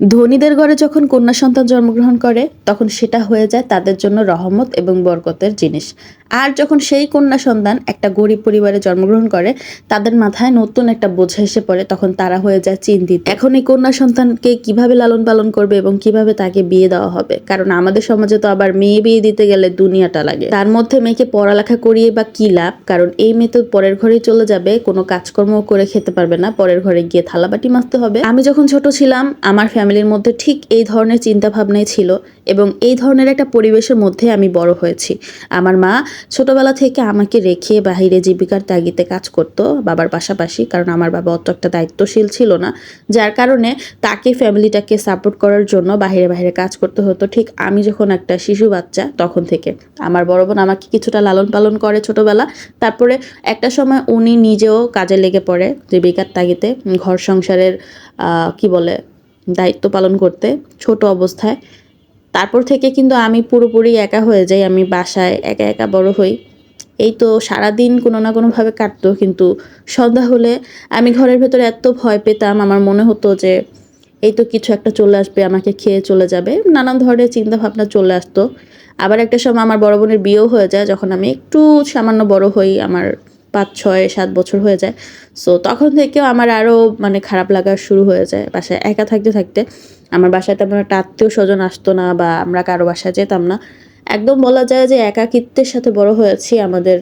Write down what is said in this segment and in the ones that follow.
ধনীদের ঘরে যখন কন্যা সন্তান জন্মগ্রহণ করে, তখন সেটা হয়ে যায় তাদের জন্য রহমত এবং বরকতের জিনিস। আর যখন সেই কন্যা সন্তান একটা গরিব পরিবারে জন্মগ্রহণ করে, তাদের মাথায় নতুন একটা বোঝা এসে পড়ে, তখন তারা হয়ে যায় চিন্তিত। এখন এই কন্যা সন্তানকে কীভাবে লালন পালন করবে এবং কীভাবে তাকে বিয়ে দেওয়া হবে? কারণ আমাদের সমাজে তো আবার মেয়ে বিয়ে দিতে গেলে দুনিয়াটা লাগে। তার মধ্যে মেয়েকে পড়ালেখা করিয়ে বা কি লাভ? কারণ এই মেয়ে তো পরের ঘরেই চলে যাবে, কোনো কাজকর্ম করে খেতে পারবে না, পরের ঘরে গিয়ে থালাবাটি মাজতে হবে। আমি যখন ছোট ছিলাম, আমার ফ্যামিলির মধ্যে ঠিক এই ধরনের চিন্তা ভাবনাই ছিল এবং এই ধরনের একটা পরিবেশের মধ্যে আমি বড় হয়েছি। আমার মা ছোটবেলা থেকে আমাকে রেখে বাহিরে জীবিকার তাগিতে কাজ করতো বাবার পাশাপাশি, কারণ আমার বাবা অত একটা দায়িত্বশীল ছিল না। যার কারণে তাকে ফ্যামিলিটাকে সাপোর্ট করার জন্য বাইরে বাইরে কাজ করতে হতো। ঠিক আমি যখন একটা শিশু বাচ্চা তখন থেকে। আমার বড় বোন আমাকে কিছুটা লালন পালন করে ছোটবেলা। তারপরে একটা সময় উনি নিজেও কাজে লেগে পড়ে জীবিকার তাগিতে ঘর সংসারের কি বলে দায়িত্ব পালন করতে ছোট অবস্থায়। তারপর থেকে কিন্তু আমি পুরোপুরি একা হয়ে যাই, আমি বাসায় একা একা বড় হই। এই তো সারাদিন কোনো না কোনোভাবে কাটতো, কিন্তু সন্ধ্যা হলে আমি ঘরের ভেতরে এত ভয় পেতাম, আমার মনে হতো যে এই তো কিছু একটা চলে আসবে, আমাকে খেয়ে চলে যাবে। নানান ধরনের চিন্তা ভাবনা চলে আসতো। আবার একটা সময় আমার বড় বোনের বিয়েও হয়ে যায়, যখন আমি একটু সামান্য বড় হই, আমার পাঁচ ছয় সাত বছর হয়ে যায়। সো তখন থেকেও আমার আরও মানে খারাপ লাগা শুরু হয়ে যায় বাসায়। একা থাকতে থাকতে আমার বাসায় তেমন একটা আত্মীয় স্বজন আসতো না বা আমরা কারও বাসায় যেতাম না। একদম বলা যায় যে একাকিত্বের সাথে বড় হয়েছি আমাদের।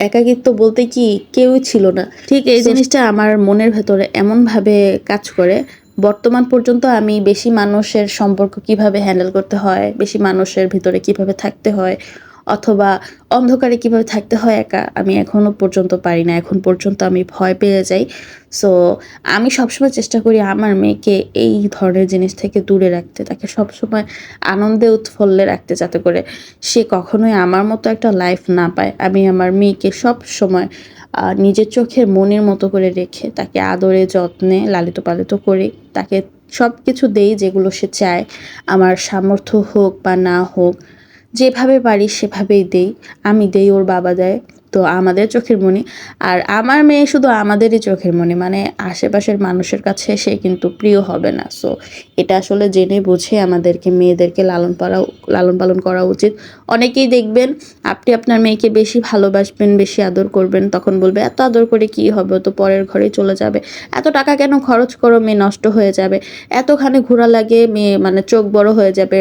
একাকিত্ব বলতে কি? কেউই ছিল না। ঠিক এই জিনিসটা আমার মনের ভেতরে এমনভাবে কাজ করে। বর্তমান পর্যন্ত আমি বেশি মানুষের সম্পর্ক কীভাবে হ্যান্ডেল করতে হয় বেশি মানুষের ভিতরে কীভাবে থাকতে হয় অথবা অন্ধকারে কীভাবে থাকতে হয় একা, আমি এখনও পর্যন্ত পারি না। এখন পর্যন্ত আমি ভয় পেয়ে যাই। সো আমি সবসময় চেষ্টা করি আমার মেয়েকে এই ধরনের জিনিস থেকে দূরে রাখতে, তাকে সবসময় আনন্দে উৎফুল্লে রাখতে যাতে করে সে কখনোই আমার মতো একটা লাইফ না পায়। আমি আমার মেয়েকে সব সময় নিজের চোখের মনের মতো করে রেখে তাকে আদরে, যত্নে, লালিত পালিত করি। তাকে সব কিছু দেই যেগুলো সে চায়। আমার সামর্থ্য হোক বা না হোক যেভাবে পারি সেভাবেই দেই। আমি দেই ওর বাবা দেয়, তো আমাদের চোখের মনি। আর আমার মেয়ে শুধু আমাদেরই চোখের মনি মানে আশেপাশের মানুষের কাছে সে কিন্তু প্রিয় হবে না। সো এটা আসলে জেনে বুঝে আমাদেরকে, মেয়েদেরকে লালন পালা লালন পালন করা উচিত। অনেকেই দেখবেন, আপনি আপনার মেয়েকে বেশি ভালোবাসবেন, বেশি আদর করবেন, তখন বলবে, এত আদর করে কি হবে? তো পরের ঘরে চলে যাবে। এত টাকা কেন খরচ করো? মেয়ে নষ্ট হয়ে যাবে। এতখানি ঘোরা লাগে, মেয়ে মানে চোখ বড় হয়ে যাবে।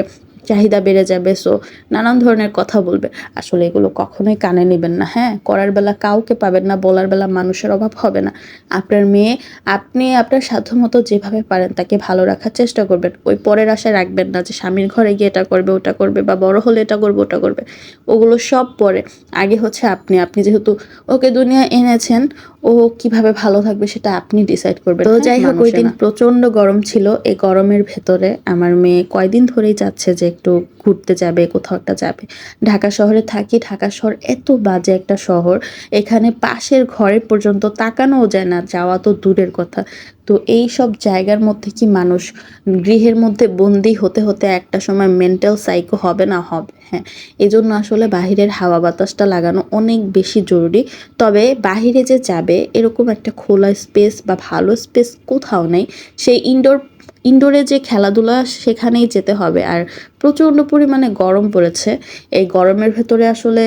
চাহিদা বেড়ে যাবে সো নানান ধরনের কথা বলবে। আসলে এগুলো কখনোই কানে নেবেন না হ্যাঁ? করার বেলা কাউকে পাবেন না, বলার বেলা মানুষের অভাব হবে না। আপনার মেয়ে, আপনি আপনার সাধ্যমতো যেভাবে পারেন তাকে ভালো রাখার চেষ্টা করবেন। ওই পরের আশায় রাখবেন না যে স্বামীর ঘরে গিয়ে এটা করবে, ওটা করবে, বা বড় হলে এটা করবে, ওটা করবে। ওগুলো সব পরে। আগে হচ্ছে আপনি আপনি যেহেতু ওকে দুনিয়া এনেছেন ও কীভাবে ভালো থাকবে সেটা আপনি ডিসাইড করবেন। তো যাই হোক ওই দিন প্রচণ্ড গরম ছিল। এই গরমের ভেতরে আমার মেয়ে কয়দিন ধরেই যাচ্ছে যে একটু ঘুরতে যাবে কোথাও একটা যাবে। ঢাকা শহরে থাকি ঢাকা শহর এত বাজে একটা শহর। এখানে পাশের ঘরে পর্যন্ত তাকানোও যায় না যাওয়া তো দূরের কথা। তো এই সব জায়গার মধ্যে কি মানুষ গৃহের মধ্যে বন্দি হতে হতে একটা সময় মেন্টাল সাইকো হবে না হবে? হ্যাঁ এজন্য আসলে বাহিরের হাওয়া বাতাসটা লাগানো অনেক বেশি জরুরি। তবে বাহিরে যে যাবে, এরকম একটা খোলা স্পেস বা ভালো স্পেস কোথাও নেই। সেই ইনডোর ইনডোরে যে খেলাধুলা সেখানেই যেতে হবে। আর প্রচণ্ড পরিমাণে গরম পড়েছে। এই গরমের ভেতরে আসলে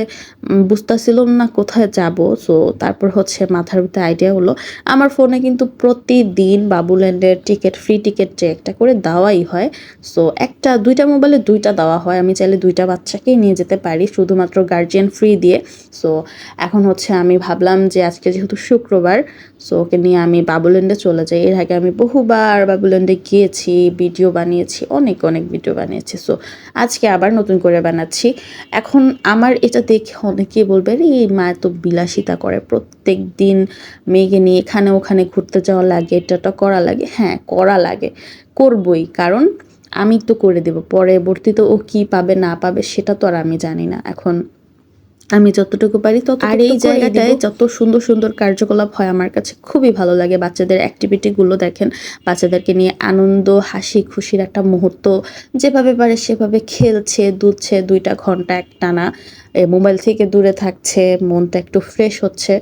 বুঝতেছিলাম না কোথায় যাব। সো তারপর হচ্ছে মাথার ভিতরে আইডিয়া হলো, আমার ফোনে কিন্তু প্রতিদিন বাবুল্যান্ডের টিকিট ফ্রি টিকিট যে একটা করে দেওয়াই হয়। সো একটা, দুইটা মোবাইলে দুইটা দেওয়া হয়। আমি চাইলে দুইটা বাচ্চাকেই নিয়ে যেতে পারি, শুধুমাত্র গার্জিয়ান ফ্রি দিয়ে। সো এখন হচ্ছে আমি ভাবলাম যে আজকে যেহেতু শুক্রবার সো ওকে নিয়ে আমি বাবুল্যান্ডে চলে যাই। এর আগে আমি বহুবার বাবুল্যান্ডে গিয়েছি ভিডিও বানিয়েছি অনেক অনেক ভিডিও বানিয়েছি। সো আজকে আবার নতুন করে বানাচ্ছি। এখন আমার এটা দেখে অনেকেই বলবে "আরে, এই মা তো বিলাসিতা করে। প্রত্যেক দিন মেয়েকে নিয়ে এখানে ওখানে ঘুরতে যাওয়া লাগে এটা করা লাগে। হ্যাঁ করা লাগে। করবই। কারণ আমি তো করে দেব। পরবর্তীতে ও কি পাবে না পাবে সেটা তো আর আমি জানি না। এখন আমি যতটুকু পারি তত আর এই জায়গাটায় যত সুন্দর সুন্দর কার্যকলাপ হয় আমার কাছে খুবই ভালো লাগে। বাচ্চাদের অ্যাক্টিভিটিগুলো দেখেন বাচ্চাদেরকে নিয়ে আনন্দ হাসি খুশির একটা মুহূর্ত যেভাবে পারে সেভাবে খেলছে দুধছে দুইটা ঘণ্টা একটানা এ মোবাইল থেকে দূরে থাকছে মনটা একটু ফ্রেশ হচ্ছে।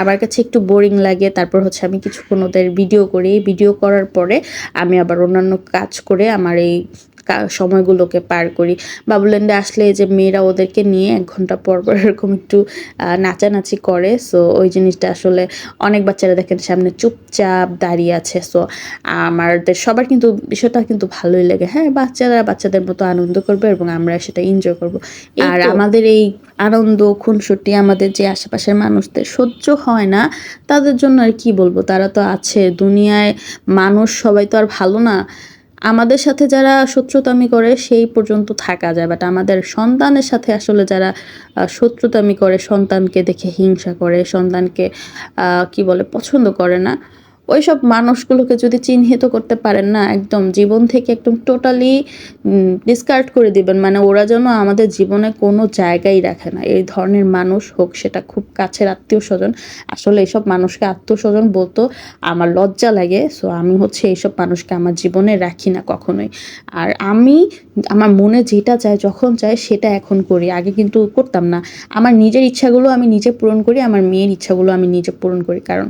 আমার কাছে একটু বোরিং লাগে তারপর হচ্ছে আমি কিছুক্ষণ ওদের ভিডিও করি। ভিডিও করার পরে আমি আবার অন্যান্য কাজ করে আমার এই সময়গুলোকে পার করি। বাবুল্যান্ডে আসলে যে মেয়েরা ওদেরকে নিয়ে এক ঘণ্টা পর পর এরকম একটু নাচানাচি করে। সো ওই জিনিসটা আসলে অনেক বাচ্চারা দেখেন সামনে চুপচাপ দাঁড়িয়ে আছে। সো আমাদের সবার কিন্তু বিষয়টা কিন্তু ভালোই লাগে। হ্যাঁ বাচ্চারা বাচ্চাদের মতো আনন্দ করবে এবং আমরা সেটা এনজয় করব। আর আমাদের এই আনন্দ খুনসুটি আমাদের যে আশেপাশের মানুষদের সহ্য হয় না তাদের জন্য আর কি বলব? তারা তো আছে। দুনিয়ায় মানুষ সবাই তো আর ভালো না। আমাদের সাথে যারা শত্রুতামি করে সেই পর্যন্ত থাকা যায় বাট আমাদের সন্তানের সাথে আসলে যারা শত্রুতামি করে, সন্তানকে দেখে হিংসা করে, সন্তানকে কি বলে, পছন্দ করে না ওইসব মানুষগুলোকে যদি চিহ্নিত করতে পারেন না, একদম জীবন থেকে একদম টোটালি ডিসকার্ড করে দিবেন। মানে ওরা যেন আমাদের জীবনে কোনো জায়গায় রাখে না। এই ধরনের মানুষ হোক, সেটা খুব কাছের আত্মীয় স্বজন আসলে এইসব মানুষকে আত্মীয় স্বজন বলতো, আমার লজ্জা লাগে সো আমি হচ্ছে এইসব মানুষকে আমার জীবনে রাখি না কখনোই। আর আমি, আমার মনে যেটা চায়, যখন চায়, সেটা এখন করি। আগে কিন্তু করতাম না। আমার নিজের ইচ্ছাগুলো আমি নিজে পূরণ করি, আমার মেয়ের ইচ্ছাগুলো আমি নিজে পূরণ করি। কারণ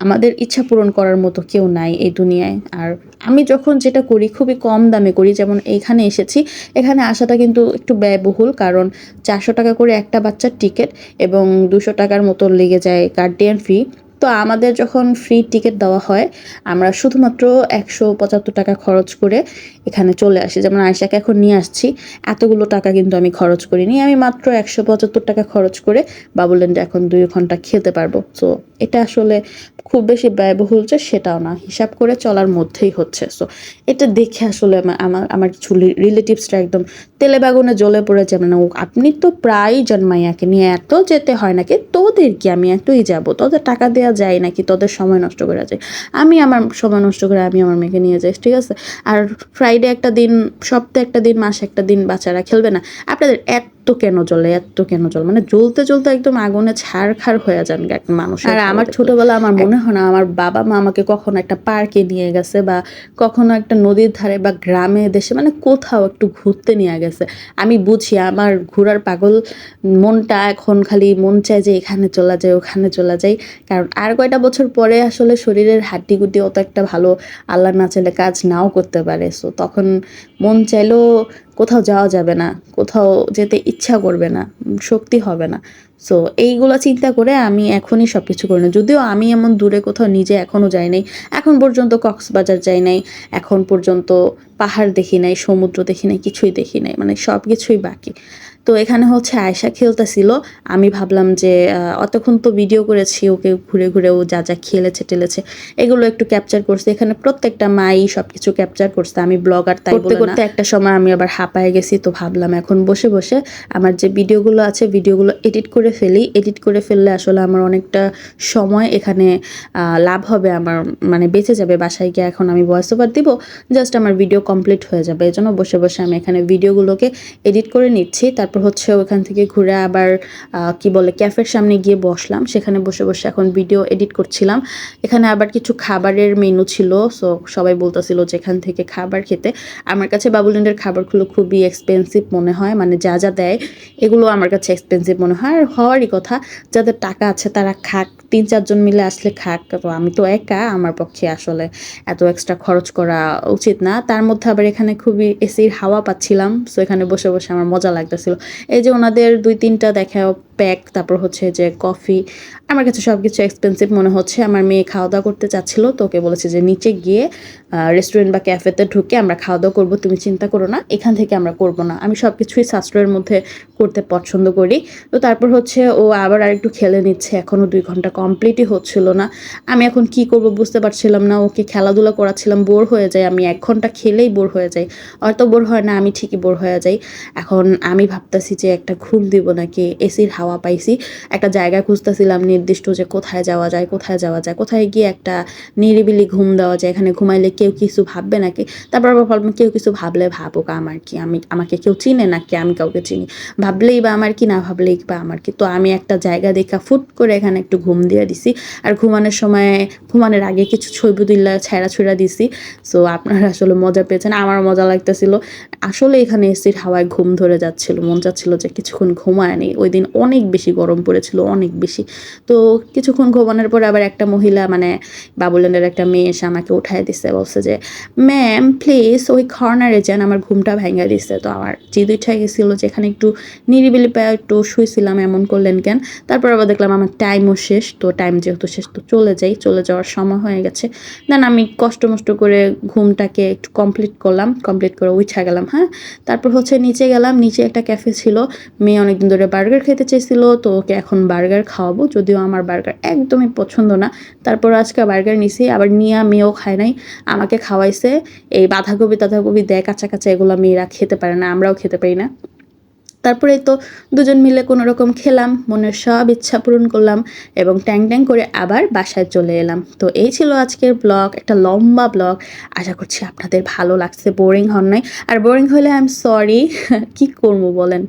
আমাদের ইচ্ছা পূরণ করার মতো কেউ নাই এই দুনিয়ায়। আর আমি যখন যেটা করি খুবই কম দামে করি, যেমন এইখানে এসেছি, এখানে আসাটা কিন্তু একটু ব্যয়বহুল, কারণ চারশো টাকা করে একটা বাচ্চার টিকিট এবং দুশো টাকার মতো লেগে যায় গার্ডিয়ান ফি তো আমাদের যখন ফ্রি টিকিট দেওয়া হয়, আমরা শুধুমাত্র একশো পঁচাত্তর টাকা খরচ করে এখানে চলে আসি। যেমন আয়সাকে এখন নিয়ে আসছি, এতগুলো টাকা কিন্তু আমি খরচ করিনি। আমি মাত্র একশো পঁচাত্তর টাকা খরচ করে বাবুল্যান্ডে এখন দুই ঘণ্টা খেতে পারব। তো এটা আসলে খুব বেশি ব্যয়বহুল যে সেটাও না। হিসাব করে চলার মধ্যেই হচ্ছে। সো এটা দেখে আসলে আমা- আমার আমার কিছু রিলেটিভসরা একদম তেলে বাগুনে জ্বলে পড়ে যাবে না ও, আপনি তো প্রায়ই জন্মাইয়াকে নিয়ে এত যেতে হয় নাকি? তোদের কি আমি এতই যাব। তোদের টাকা দেওয়া যায় নাকি তোদের সময় নষ্ট করা যায় আমি আমার সময় নষ্ট করে আমি আমার মেয়েকে নিয়ে যাই ঠিক আছে? আর ফ্রাইডে একটা দিন সপ্তাহে একটা দিন মাসে একটা দিন বাচ্চারা খেলবে না। আপনাদের এত কেন জ্বলে এত কেন জ্বলে? মানে জ্বলতে জ্বলতে একদম আগুনে ছাড় খাড় হয়ে যান একটা মানুষ আর আমার ছোটবেলা আমার মনে হয় না আমার বাবা মা আমাকে কখনো একটা পার্কে নিয়ে গেছে বা কখনো একটা নদীর ধারে বা গ্রামে দেশে মানে কোথাও একটু ঘুরতে নিয়ে গেছে। আমি বুঝি আমার ঘোরার পাগল মনটা এখন খালি মন চায় যে এখানে চলে যায় ওখানে চলে যায়। কারণ আর কয়টা বছর পরে আসলে শরীরের হাড্ডি গুড্ডি অত একটা ভালো আল্লাহ না চাইলে কাজ নাও করতে পারে। সো তখন মন চাইলেও কোথাও যাওয়া যাবে না, কোথাও যেতে ইচ্ছা করবে না, শক্তি হবে না। সো এইগুলো চিন্তা করে আমি এখনই সব কিছু করি না যদিও আমি এমন দূরে কোথাও নিজে এখনও যাই নাই, এখন পর্যন্ত কক্সবাজার যাই নাই, এখন পর্যন্ত পাহাড় দেখি নাই, সমুদ্র দেখি নাই, কিছুই দেখি নাই মানে সব কিছুই বাকি। তো এখানে হচ্ছে আয়সা খেলতেছিল। আমি ভাবলাম যে অতক্ষণ তো ভিডিও করেছি ওকে ঘুরে ঘুরে ও যা যা খেলেছে টেলেছে এগুলো একটু ক্যাপচার করছে। এখানে প্রত্যেকটা মাই সব কিছু ক্যাপচার করছে। আমি ব্লগার তাই করতে করতে একটা সময় আমি আবার হাঁপায় গেছি তো ভাবলাম এখন বসে বসে আমার যে ভিডিওগুলো আছে ভিডিওগুলো এডিট করে ফেলি। এডিট করে ফেললে আসলে আমার অনেকটা সময় এখানে লাভ হবে আমার মানে বেঁচে যাবে। বাসায় গিয়ে এখন আমি ভয়েস ওভার দিব জাস্ট আমার ভিডিও কমপ্লিট হয়ে যাবে। এই জন্য বসে বসে আমি এখানে ভিডিওগুলোকে এডিট করে নিচ্ছি। তারপর হচ্ছে ওখান থেকে ঘুরে আবার কি বলে, ক্যাফের সামনে গিয়ে বসলাম। সেখানে বসে বসে এখন ভিডিও এডিট করছিলাম। এখানে আবার কিছু খাবারের মেনু ছিল, সো সবাই বলতেছিল যে এখান থেকে খাবার খেতে। আমার কাছে বাবুল্যান্ডের খাবারগুলো খুবই এক্সপেন্সিভ মনে হয় মানে যা যা দেয়, এগুলো আমার কাছে এক্সপেন্সিভ মনে হয়। আর হওয়ারই কথা, যাদের টাকা আছে তারা খাক, তিন, চারজন মিলে আসলে খাক। তো আমি তো একা, আমার পক্ষে আসলে এত এক্সট্রা খরচ করা উচিত না। তার মধ্যে আবার এখানে খুবই এসির হাওয়া পাচ্ছিলাম, সো এখানে বসে বসে আমার মজা লাগতেছিল। এই যে ওনাদের দুই তিনটা দেখা প্যাক তারপর হচ্ছে যে কফি আমার কাছে সব কিছু এক্সপেন্সিভ মনে হচ্ছে। আমার মেয়ে খাওয়া দাওয়া করতে চাচ্ছিল, তো ওকে বলেছে যে নিচে গিয়ে রেস্টুরেন্ট বা ক্যাফেতে ঢুকে আমরা খাওয়া দাওয়া করব, তুমি চিন্তা করো না, এখান থেকে আমরা করব না। আমি সব কিছুই সাশ্রয়ের মধ্যে করতে পছন্দ করি। তো তারপর হচ্ছে ও আবার আরেকটু খেলে নিচ্ছে এখনও দুই ঘণ্টা কমপ্লিটই হচ্ছিল না। আমি এখন কি করব বুঝতে পারছিলাম না, ওকে খেলাধুলা করাচ্ছিলাম, বোর হয়ে যায় আমি এক ঘণ্টা খেলেই বোর হয়ে যাই। হয়তো বোর হয় না, আমি ঠিকই বোর হয়ে যাই। এখন আমি ভাবতে ভাবতেছি যে একটা ঘুম দিব নাকি এসির হাওয়া পাইছি। একটা জায়গা খুঁজতেছিলাম নির্দিষ্ট যে কোথায় যাওয়া যায়, কোথায় যাওয়া যায়। কোথায় গিয়ে একটা নিরিবিলি ঘুম দেওয়া যায়, এখানে ঘুমাইলে কেউ কিছু ভাববে নাকি? তারপর আবার ভাবলাম, কেউ কিছু ভাবলে ভাবুক আমার কি? আমি, আমাকে কেউ চিনে নাকি? আমি কাউকে চিনি। ভাবলেই বা আমার কি, না ভাবলেই বা আমার কি? তো আমি একটা জায়গা দেখা ফুট করে এখানে একটু ঘুম দিয়ে দিছি। আর ঘুমানোর সময়, ঘুমানোর আগে কিছু ছবি ছবিদুল্লা ছেঁড়া ছুড়া দিছি। সো আপনারা আসলে মজা পেয়েছেন। আমার মজা লাগতেছিল। আসলে এখানে এসির হাওয়ায় ঘুম ধরে যাচ্ছিল মন চাচ্ছিল যে কিছুক্ষণ ঘুমায় নেই। ওই দিন অনেক বেশি গরম পড়েছিল, অনেক বেশি। তো কিছুক্ষণ ঘুমানোর পরে আবার একটা মহিলা মানে বাবুল্যান্ডের একটা মেয়ে এসে আমাকে উঠায় দিছে, বলছে যে ম্যাম প্লিজ ওই কর্নারে যান, আমার ঘুমটা ভেঙে দিচ্ছে তো আমার জিদ উঠে গেছিল যে এখানে একটু নিরিবিলি পায়ে একটু শুয়েছিলাম এমন করলেন কেন? তারপর আবার দেখলাম আমার টাইমও শেষ, তো টাইম যেহেতু শেষ, তো চলে যাই। চলে যাওয়ার সময় হয়ে গেছে। দেন আমি কষ্ট মষ্ট করে ঘুমটাকে একটু কমপ্লিট করলাম কমপ্লিট করে উঠা গেলাম হ্যাঁ? তারপর হচ্ছে নিচে গেলাম, নিচে একটা ক্যাফে ছিল। মেয়ে অনেকদিন ধরে বার্গার খেতে চেয়েছিল, তো ওকে এখন বার্গার খাওয়াবো। যদিও আমার বার্গার একদমই পছন্দ না। তারপর আজকে বার্গার নিছি, আবার নিয়ে মেয়েও খায় নাই। আমাকে খাওয়াইছে। এই বাঁধাকপি তাঁধাকপি দেয় কাঁচা কাঁচা এগুলো মেয়েরা খেতে পারে না, আমরাও খেতে পারি না। তারপরে তো দুজন মিলে কোনো রকম খেলাম, মনের সব ইচ্ছা পূরণ করলাম এবং ট্যাং ট্যাং করে আবার বাসায় চলে এলাম। তো এই ছিল আজকের ব্লগ একটা লম্বা ব্লগ আশা করছি আপনাদের ভালো লাগছে বোরিং হন নাই। আর বোরিং হলে আই এম সরি কি করব বলেন?